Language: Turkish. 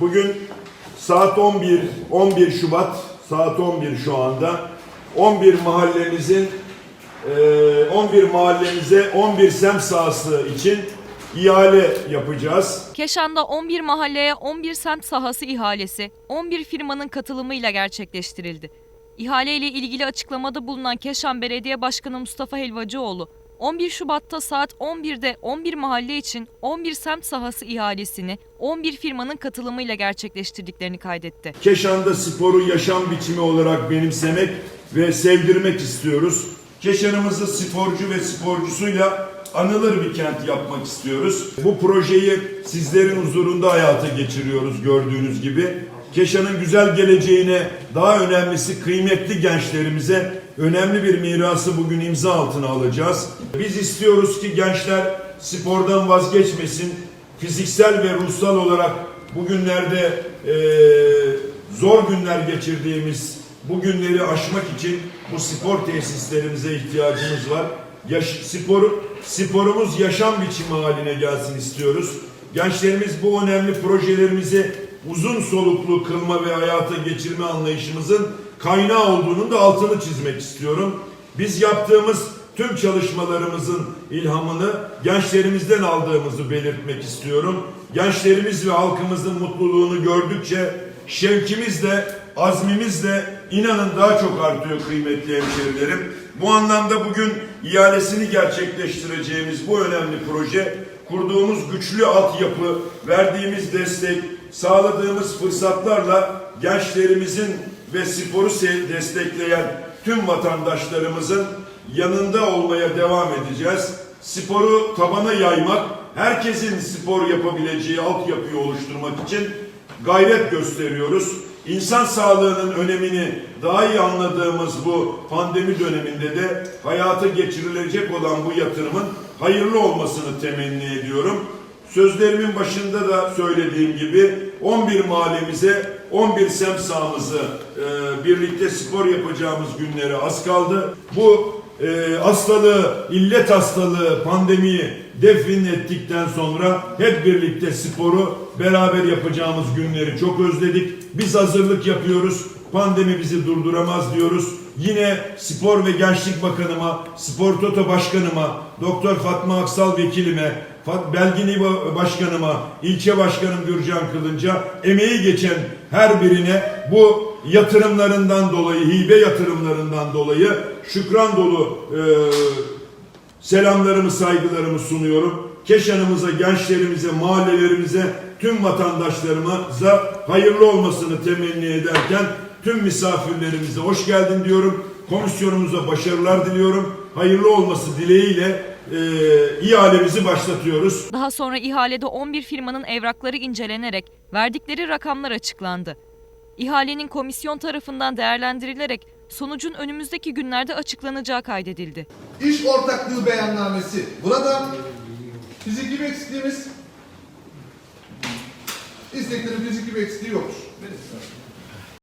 Bugün saat 11, 11 Şubat, saat 11 şu anda. 11 mahallemizin, eee, 11 mahallemize 11 semt sahası için ihale yapacağız. Keşan'da 11 mahalleye 11 semt sahası ihalesi 11 firmanın katılımıyla gerçekleştirildi. İhale ile ilgili açıklamada bulunan Keşan Belediye Başkanı Mustafa Helvacıoğlu, 11 Şubat'ta saat 11'de 11 mahalle için 11 semt sahası ihalesini 11 firmanın katılımıyla gerçekleştirdiklerini kaydetti. Keşan'da sporu yaşam biçimi olarak benimsemek ve sevdirmek istiyoruz. Keşan'ımızı sporcu ve sporcusuyla anılır bir kent yapmak istiyoruz. Bu projeyi sizlerin huzurunda hayata geçiriyoruz gördüğünüz gibi. Keşan'ın güzel geleceğine daha önemlisi kıymetli gençlerimize önemli bir mirası bugün imza altına alacağız. Biz istiyoruz ki gençler spordan vazgeçmesin. Fiziksel ve ruhsal olarak bugünlerde eee zor günler geçirdiğimiz bu günleri aşmak için bu spor tesislerimize ihtiyacımız var. Yaş, sporu, sporumuz yaşam biçimi haline gelsin istiyoruz. Gençlerimiz bu önemli projelerimizi uzun soluklu kılma ve hayata geçirme anlayışımızın kaynağı olduğunun da altını çizmek istiyorum. Biz yaptığımız tüm çalışmalarımızın ilhamını gençlerimizden aldığımızı belirtmek istiyorum. Gençlerimiz ve halkımızın mutluluğunu gördükçe şevkimiz de azmimiz de inanın daha çok artıyor kıymetli hemşerilerim. Bu anlamda bugün ihalesini gerçekleştireceğimiz bu önemli proje kurduğumuz güçlü altyapı, verdiğimiz destek, sağladığımız fırsatlarla gençlerimizin ve sporu destekleyen tüm vatandaşlarımızın yanında olmaya devam edeceğiz. Sporu tabana yaymak, herkesin spor yapabileceği altyapıyı oluşturmak için gayret gösteriyoruz. İnsan sağlığının önemini daha iyi anladığımız bu pandemi döneminde de hayata geçirilecek olan bu yatırımın hayırlı olmasını temenni ediyorum. Sözlerimin başında da söylediğim gibi 11 mahallemize 11 semt sahamızı e, birlikte spor yapacağımız günlere az kaldı. Bu e, hastalığı, illet hastalığı, pandemiyi defin ettikten sonra hep birlikte sporu beraber yapacağımız günleri çok özledik. Biz hazırlık yapıyoruz. Pandemi bizi durduramaz diyoruz. Yine Spor ve Gençlik Bakanıma, Spor Toto Başkanıma, Doktor Fatma Aksal Vekilime, Belgin İBA Başkanıma, ilçe başkanım Gürcan Kılınca emeği geçen her birine bu yatırımlarından dolayı, hibe yatırımlarından dolayı şükran dolu e, selamlarımı, saygılarımı sunuyorum. Keşanımıza, gençlerimize, mahallelerimize, tüm vatandaşlarımıza hayırlı olmasını temenni ederken tüm misafirlerimize hoş geldin diyorum. Komisyonumuza başarılar diliyorum. Hayırlı olması dileğiyle e, ihalemizi başlatıyoruz. Daha sonra ihalede 11 firmanın evrakları incelenerek verdikleri rakamlar açıklandı. İhalenin komisyon tarafından değerlendirilerek sonucun önümüzdeki günlerde açıklanacağı kaydedildi. İş ortaklığı beyannamesi. Burada fiziki bir eksikliğimiz, isteklerin fiziki bir eksikliği yoktur.